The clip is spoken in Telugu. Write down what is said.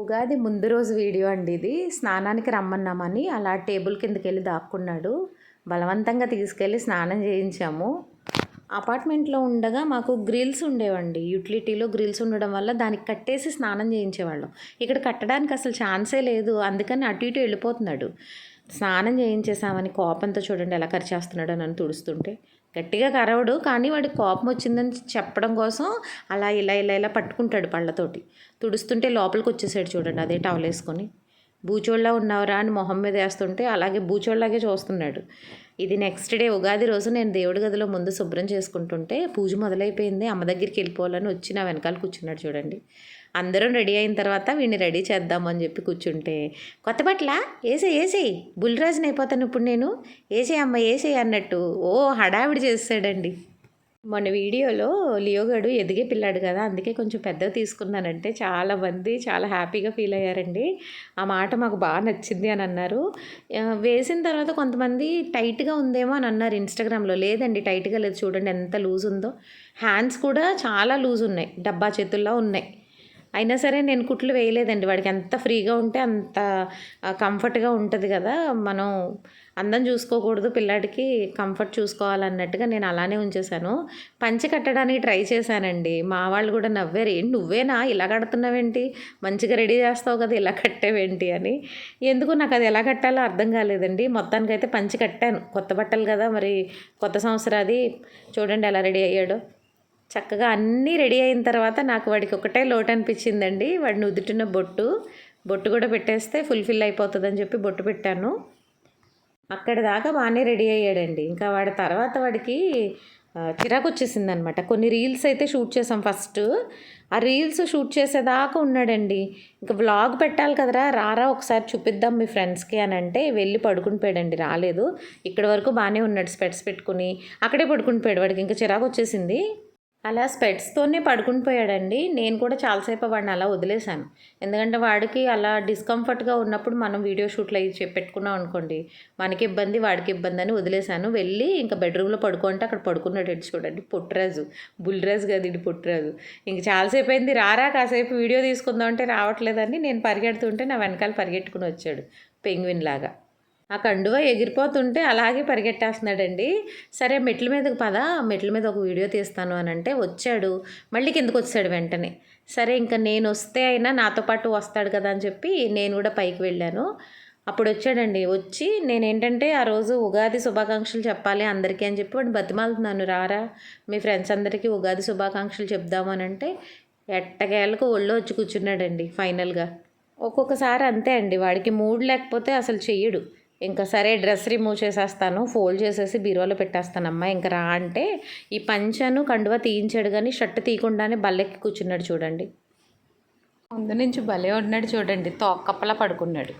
ఉగాది ముందు రోజు వీడియో అండి ఇది. స్నానానికి రమ్మన్నామని అలా టేబుల్ కిందకి వెళ్ళి దాక్కున్నాడు. బలవంతంగా తీసుకెళ్ళి స్నానం చేయించాము. అపార్ట్మెంట్లో ఉండగా మాకు గ్రిల్స్ ఉండేవండి. యూటిలిటీలో గ్రిల్స్ ఉండడం వల్ల దానికి కట్టేసి స్నానం చేయించేవాళ్ళం. ఇక్కడ కట్టడానికి అసలు ఛాన్సే లేదు. అందుకని అటు ఇటు వెళ్ళిపోతున్నాడు. స్నానం చేయించేసామని కోపంతో చూడండి ఎలా కరిచేస్తున్నాడో నన్ను తుడుస్తుంటే. గట్టిగా కరవడు కానీ వాడికి కోపం వచ్చిందని చెప్పడం కోసం అలా ఇలా ఇలా ఇలా పట్టుకుంటాడు పళ్ళతోటి. తుడుస్తుంటే లోపలికి వచ్చేసాడు చూడండి అదే టవల్ వేసుకొని. బూచోళ్ళ ఉన్నావరా అని మొహం మీద వేస్తుంటే అలాగే బూచోళ్ళలాగే చూస్తున్నాడు. ఇది నెక్స్ట్ డే ఉగాది రోజు నేను దేవుడి గదిలో ముందు శుభ్రం చేసుకుంటుంటే పూజ మొదలైపోయింది అమ్మ దగ్గరికి వెళ్ళిపోవాలని వచ్చి నా వెనకాల కూర్చున్నాడు చూడండి. అందరం రెడీ అయిన తర్వాత వీడిని రెడీ చేద్దామని చెప్పి కూర్చుంటే కొత్త బట్టల? వేసే వేసేయి బుల్రాజుని అయిపోతాను ఇప్పుడు నేను. వేసే అమ్మ వేసేయి అన్నట్టు ఓ హడావిడి చేసాడండి మొన్న వీడియోలో లియోగాడు ఎదిగే పిల్లాడు కదా అందుకే కొంచెం పెద్దగా తీసుకున్నానంటే చాలా మంది చాలా హ్యాపీగా ఫీల్ అయ్యారండి. ఆ మాట మాకు బాగా నచ్చింది అని అన్నారు. వేసిన తర్వాత కొంతమంది టైట్గా ఉందేమో అని అన్నారు ఇన్స్టాగ్రామ్లో. లేదండి టైట్గా లేదు. చూడండి ఎంత లూజ్ ఉందో. హ్యాండ్స్ కూడా చాలా లూజ్ ఉన్నాయి. డబ్బా చేతుల్లో ఉన్నాయి. అయినా సరే నేను కుట్లు వేయలేదండి. వాడికి ఎంత ఫ్రీగా ఉంటే అంత కంఫర్ట్గా ఉంటుంది కదా. మనం అందం చూసుకోకూడదు పిల్లాడికి కంఫర్ట్ చూసుకోవాలన్నట్టుగా నేను అలానే ఉంచేశాను. పంచి కట్టడానికి ట్రై చేశానండి. మా వాళ్ళు కూడా నవ్వారు ఏంటి నువ్వేనా? ఇలా కడుతున్నావేంటి? మంచిగా రెడీ చేస్తావు కదా ఇలా కట్టేవేంటి? అని. ఎందుకు నాకు అది ఎలా కట్టాలో అర్థం కాలేదండి. మొత్తానికైతే పంచి కట్టాను. కొత్త బట్టలు కదా మరి కొత్త సంవత్సరాది. చూడండి ఎలా రెడీ అయ్యాడో. చక్కగా అన్నీ రెడీ అయిన తర్వాత నాకు వాడికి ఒకటే లోటు అనిపించిందండి వాడిని ఉదుటిన బొట్టు. బొట్టు కూడా పెట్టేస్తే ఫుల్ఫిల్ అయిపోతుందని చెప్పి బొట్టు పెట్టాను. అక్కడ దాకా బాగానే రెడీ అయ్యాడండి. ఇంకా వాడి తర్వాత వాడికి చిరాకు వచ్చేసింది అనమాట కొన్ని రీల్స్ అయితే షూట్ చేసాం ఫస్ట్. ఆ రీల్స్ షూట్ చేసేదాకా ఉన్నాడండి. ఇంకా వ్లాగ్ పెట్టాలి కదరా రారా ఒకసారి చూపిద్దాం మీ ఫ్రెండ్స్కి అని అంటే వెళ్ళి పడుకుని పోయాడండి. రాలేదు. ఇక్కడ వరకు బాగానే ఉన్నాడు స్పెట్స్ పెట్టుకుని. అక్కడే పడుకుని పోయాడు వాడికి. ఇంకా చిరాకు వచ్చేసింది. అలా స్పెట్స్తోనే పడుకుని పోయాడండి. నేను కూడా చాలాసేపు వాడిని అలా వదిలేశాను. ఎందుకంటే వాడికి అలా డిస్కంఫర్ట్గా ఉన్నప్పుడు మనం వీడియో షూట్లు అవి పెట్టుకున్నాం అనుకోండి మనకి ఇబ్బంది వాడికి ఇబ్బంది అని వదిలేశాను. వెళ్ళి ఇంకా బెడ్రూమ్లో పడుకుంటే అక్కడ పడుకున్నాడు చూడండి. పుట్టిరాజు బుల్రాజు కదా ఇది పుట్టిరాజు ఇంక చాలాసేపు అయింది. రారా కాసేపు వీడియో తీసుకుందాం అంటే రావట్లేదని నేను పరిగెడుతుంటే నా వెనకాల పరిగెట్టుకుని వచ్చాడు. పెంగ్విన్ లాగా. ఆ కండువ ఎగిరిపోతుంటే అలాగే పరిగెట్టేస్తున్నాడండి. సరే మెట్ల మీదకి పద మెట్ల మీద ఒక వీడియో తీస్తాను అని అంటే వచ్చాడు. మళ్ళీ కిందకు వచ్చాడు వెంటనే. సరే ఇంకా నేను వస్తే అయినా నాతో పాటు వస్తాడు కదా అని చెప్పి నేను కూడా పైకి వెళ్ళాను. అప్పుడు వచ్చాడండి. వచ్చి నేను ఏంటంటే ఆ రోజు ఉగాది శుభాకాంక్షలు చెప్పాలి అందరికీ అని చెప్పి వాడిని బతిమాలుతున్నాను. రారా మీ ఫ్రెండ్స్ అందరికీ ఉగాది శుభాకాంక్షలు చెప్దాము అని అంటే ఎట్టకేళ్ళకు ఒళ్ళో వచ్చి కూర్చున్నాడండి ఫైనల్గా. ఒక్కొక్కసారి అంతే అండి. వాడికి మూడ్ లేకపోతే అసలు చెయ్యడు. ఇంకా సరే డ్రెస్ రిమూవ్ చేసేస్తాను ఫోల్డ్ చేసేసి బీరువాలో పెట్టేస్తానమ్మా. ఇంకా రా అంటే ఈ పంచను కండువ తీయించాడు కానీ షర్ట్ తీయకుండానే బల్లెక్కి కూర్చున్నాడు చూడండి. ముందు నుంచి భలే ఉన్నాడు చూడండి తోక్కప్పలా పడుకున్నాడు.